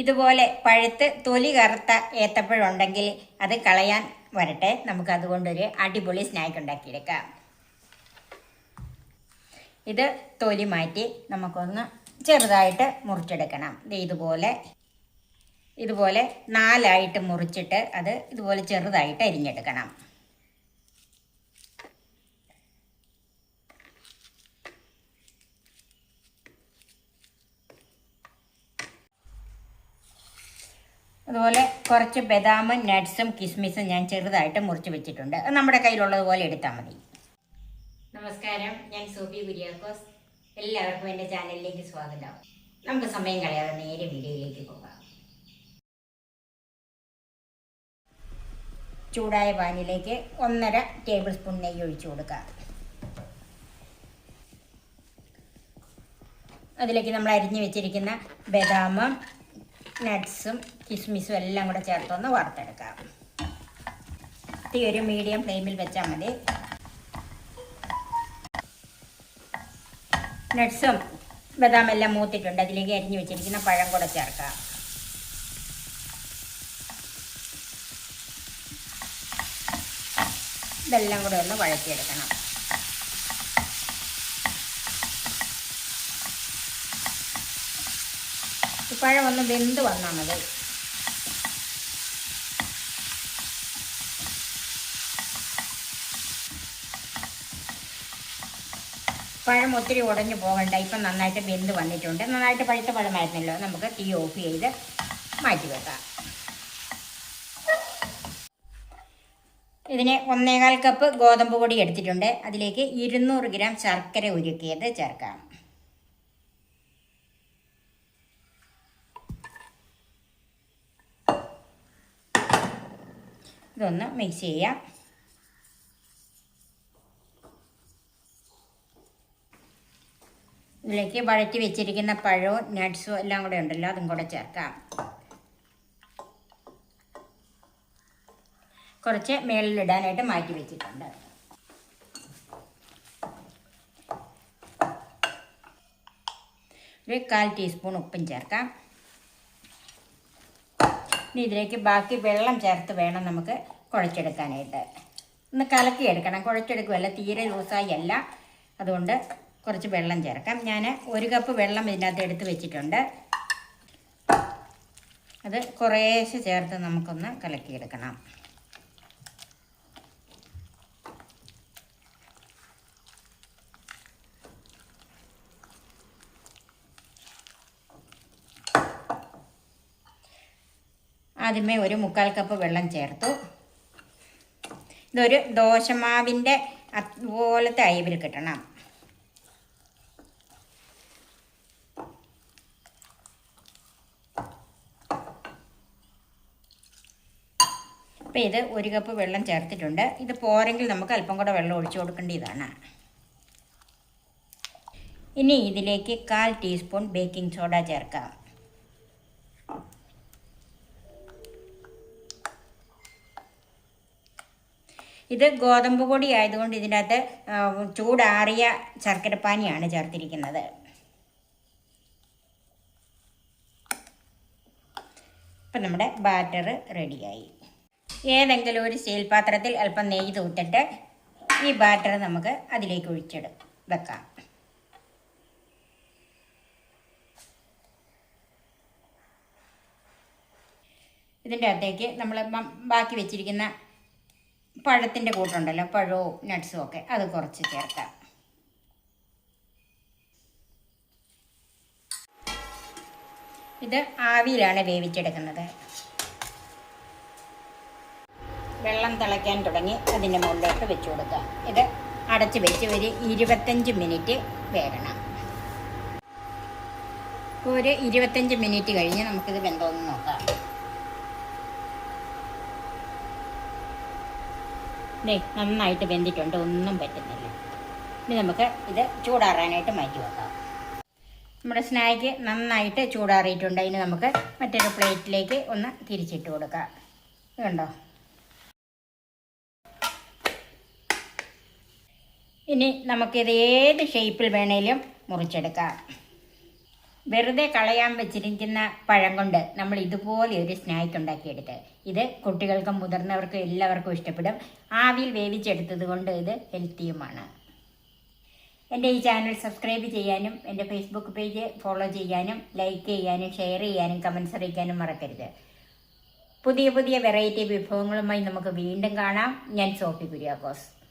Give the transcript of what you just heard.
ഇതുപോലെ പഴുത്ത് തൊലി കറുത്ത ഏത്തപ്പഴുണ്ടെങ്കിൽ അത് കളയാൻ വരട്ടെ. നമുക്ക് അതുകൊണ്ടൊരു അടിപൊളി സ്നാക്ക് ഉണ്ടാക്കിയെടുക്കാം. ഇത് തൊലി മാറ്റി നമുക്കൊന്ന് ചെറുതായിട്ട് മുറിച്ചെടുക്കണം. ഇതുപോലെ ഇതുപോലെ നാലായിട്ട് മുറിച്ചിട്ട് അത് ഇതുപോലെ ചെറുതായിട്ട് അരിഞ്ഞെടുക്കണം. അതുപോലെ കുറച്ച് ബദാമും നട്ട്സും കിസ്മിസും ഞാൻ ചെറുതായിട്ട് മുറിച്ച് വെച്ചിട്ടുണ്ട്. അത് നമ്മുടെ കയ്യിലുള്ളതുപോലെ എടുത്താൽ മതി. നമസ്കാരം. ഞാൻ സോഫി കുര്യാക്കോസ്. എല്ലാവർക്കും എന്റെ ചാനലിലേക്ക് സ്വാഗതം. നമുക്ക് സമയം കളയാതെ നേരെ വീഡിയോയിലേക്ക് പോകാം. ചൂടായ പാനിലേക്ക് ഒന്നര ടേബിൾ സ്പൂൺ നെയ്യ് ഒഴിച്ചു കൊടുക്കാം. അതിലേക്ക് നമ്മൾ അരിഞ്ഞു വെച്ചിരിക്കുന്ന ബദാമും നട്ട്സും കിസ്മിസും എല്ലാം കൂടെ ചേർത്തൊന്ന് വറുത്തെടുക്കാം. തീ ഒരു മീഡിയം ഫ്ലെയിമിൽ വെച്ചാൽ മതി. നട്ട്സും ബദാം എല്ലാം മൂത്തിട്ടുണ്ട്. അതിലേക്ക് അരിഞ്ഞു വെച്ചിരിക്കുന്ന പഴം കൂടെ ചേർക്കാം. ഇതെല്ലാം കൂടെ ഒന്ന് വഴറ്റിയെടുക്കണം. പഴം ഒന്ന് വെന്ത് വന്നാൽ മതി. പഴം ഒത്തിരി ഉടഞ്ഞു പോകണ്ട. ഇപ്പം നന്നായിട്ട് വെന്ത് വന്നിട്ടുണ്ട്. നന്നായിട്ട് പഴുത്ത പഴമായിരുന്നല്ലോ. നമുക്ക് തീ ഓഫ് ചെയ്ത് മാറ്റി വെക്കാം. ഇതിന് ഒന്നേകാൽ കപ്പ് ഗോതമ്പ് പൊടി എടുത്തിട്ടുണ്ട്. അതിലേക്ക് ഇരുന്നൂറ് ഗ്രാം ശർക്കര ഉരുക്കിയത് ചേർക്കാം. ഇതൊന്ന് മിക്സ് ചെയ്യാം. ഇതിലേക്ക് വഴറ്റി വെച്ചിരിക്കുന്ന പഴവും നട്ട്സും എല്ലാം കൂടെ ഉണ്ടല്ലോ അതും കൂടെ ചേർക്കാം. കുറച്ച് മേളിലിടാനായിട്ട് മാറ്റി വെച്ചിട്ടുണ്ട്. ഒരു കാൽ ടീസ്പൂൺ ഉപ്പും ചേർക്കാം. ഇനി ഇതിലേക്ക് ബാക്കി വെള്ളം ചേർത്ത് വേണം നമുക്ക് കുഴച്ചെടുക്കാനായിട്ട്. ഒന്ന് കലക്കിയെടുക്കണം കുഴച്ചെടുക്കുമല്ല തീരെ ലൂസായി അല്ല. അതുകൊണ്ട് കുറച്ച് വെള്ളം ചേർക്കാം. ഞാൻ ഒരു കപ്പ് വെള്ളം ഇതിനകത്ത് എടുത്ത് വെച്ചിട്ടുണ്ട്. അത് കുറേശ്ശെ ചേർത്ത് നമുക്കൊന്ന് കലക്കിയെടുക്കണം. ആദ്യമേ ഒരു മുക്കാൽ കപ്പ് വെള്ളം ചേർത്തു. ഇതൊരു ദോശമാവിന്റെ അതുപോലത്തെ അയവിൽ കിട്ടണം. അപ്പോൾ ഇത് ഒരു കപ്പ് വെള്ളം ചേർത്തിട്ടുണ്ട്. ഇത് പോരെങ്കിൽ നമുക്ക് അല്പം കൂടെ വെള്ളം ഒഴിച്ചു കൊടുക്കേണ്ടതാണ്. ഇനി ഇതിലേക്ക് കാൽ ടീസ്പൂൺ ബേക്കിംഗ് സോഡ ചേർക്കാം. ഇത് ഗോതമ്പ് പൊടി ആയതുകൊണ്ട് ഇതിനകത്ത് ചൂടാറിയ ശർക്കരപ്പാനിയാണ് ചേർത്തിരിക്കുന്നത്. ഇപ്പം നമ്മുടെ ബാറ്റർ റെഡിയായി. ഏതെങ്കിലും ഒരു സ്റ്റീൽ പാത്രത്തിൽ അല്പം നെയ്യ് തൂത്തിട്ട് ഈ ബാറ്റർ നമുക്ക് അതിലേക്ക് ഒഴിച്ചിട വെക്കാം. ഇതിന്റെ അകത്തേക്ക് നമ്മൾ ബാക്കി വെച്ചിരിക്കുന്ന പഴത്തിന്റെ കൂട്ടുണ്ടല്ലോ പഴവും നട്ട്സും ഒക്കെ. അത് കുറച്ച് ചേർക്കാം. ഇത് ആവിയിലാണ് വേവിച്ചെടുക്കുന്നത്. വെള്ളം തിളയ്ക്കാൻ തുടങ്ങി അതിന്റെ മുകളിലോട്ട് വെച്ച് കൊടുക്കുക. ഇത് അടച്ച് വെച്ച് ഒരു ഇരുപത്തഞ്ച് മിനിറ്റ് വേകണം. ഇപ്പോൾ ഒരു ഇരുപത്തഞ്ച് മിനിറ്റ് കഴിഞ്ഞ് നമുക്കിത് വെന്തോന്ന് നോക്കാം. ദേ നന്നായിട്ട് വെന്തിട്ടുണ്ട്. ഒന്നും പറ്റുന്നില്ല. ഇനി നമുക്ക് ഇത് ചൂടാറാനായിട്ട് മാറ്റി വെക്കാം. നമ്മുടെ സ്നാക്ക് നന്നായിട്ട് ചൂടാറിയിട്ടുണ്ട്. ഇനി നമുക്ക് മറ്റൊരു പ്ലേറ്റിലേക്ക് ഒന്ന് തിരിച്ചിട്ട് കൊടുക്കാം. ഇത് കണ്ടോ? ഇനി നമുക്കിത് ഏത് ഷേപ്പിൽ വേണേലും മുറിച്ചെടുക്കാം. വെറുതെ കളയാൻ വെച്ചിരിക്കുന്ന പഴം കൊണ്ട് നമ്മൾ ഇതുപോലെ ഒരു സ്നാക്ക് ഉണ്ടാക്കിയെടുത്ത് ഇത് കുട്ടികൾക്കും മുതിർന്നവർക്കും എല്ലാവർക്കും ഇഷ്ടപ്പെടും. ആവിയിൽ വേവിച്ചെടുത്തത് കൊണ്ട് ഇത് ഹെൽത്തിയുമാണ് എന്റെ ഈ ചാനൽ സബ്സ്ക്രൈബ് ചെയ്യാനും എന്റെ ഫേസ്ബുക്ക് പേജ് ഫോളോ ചെയ്യാനും ലൈക്ക് ചെയ്യാനും ഷെയർ ചെയ്യാനും കമൻസ് അറിയിക്കാനും മറക്കരുത്. പുതിയ പുതിയ വെറൈറ്റി വിഭവങ്ങളുമായി നമുക്ക് വീണ്ടും കാണാം. ഞാൻ സോഫി കുര്യാക്കോസ്.